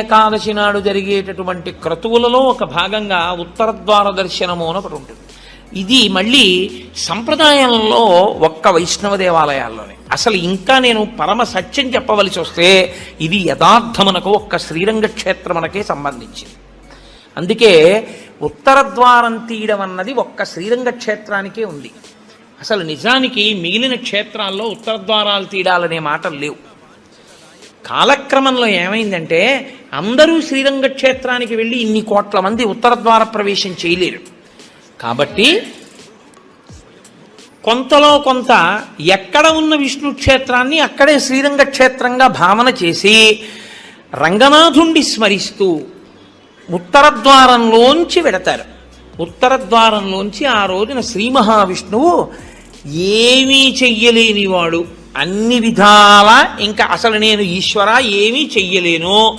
ఏకాదశి నాడు జరిగేటటువంటి క్రతువులలో ఒక భాగంగా ఉత్తర ద్వార దర్శనము అని ఒకటి ఉంటుంది. ఇది మళ్ళీ సంప్రదాయంలో ఒక్క వైష్ణవ దేవాలయాల్లోనే. అసలు ఇంకా నేను పరమ సత్యం చెప్పవలసి వస్తే ఇది యథార్థమునకు ఒక్క శ్రీరంగ క్షేత్రమునకే సంబంధించింది. అందుకే ఉత్తర ద్వారం తీయడం అన్నది ఒక్క శ్రీరంగ క్షేత్రానికే ఉంది. అసలు నిజానికి మిగిలిన క్షేత్రాల్లో ఉత్తర ద్వారాలు తీయడాలనే మాటలు లేవు. కాలక్రమంలో ఏమైందంటే అందరూ శ్రీరంగ క్షేత్రానికి వెళ్ళి ఇన్ని కోట్ల మంది ఉత్తర ద్వార ప్రవేశం చేయలేరు. కాబట్టి కొంతలో కొంత ఎక్కడ ఉన్న విష్ణు క్షేత్రాన్ని అక్కడే శ్రీరంగ క్షేత్రంగా భావన చేసి రంగనాథుండి స్మరిస్తూ ఉత్తర ద్వారంలోంచి వెడతారు ఉత్తర ద్వారంలోంచి ఆ రోజున శ్రీ మహావిష్ణువు ఏమీ చెయ్యలేనివాడు. అన్ని విధాల ఇంకా అసలు నేను ఈశ్వర ఏమీ చెయ్యలేను.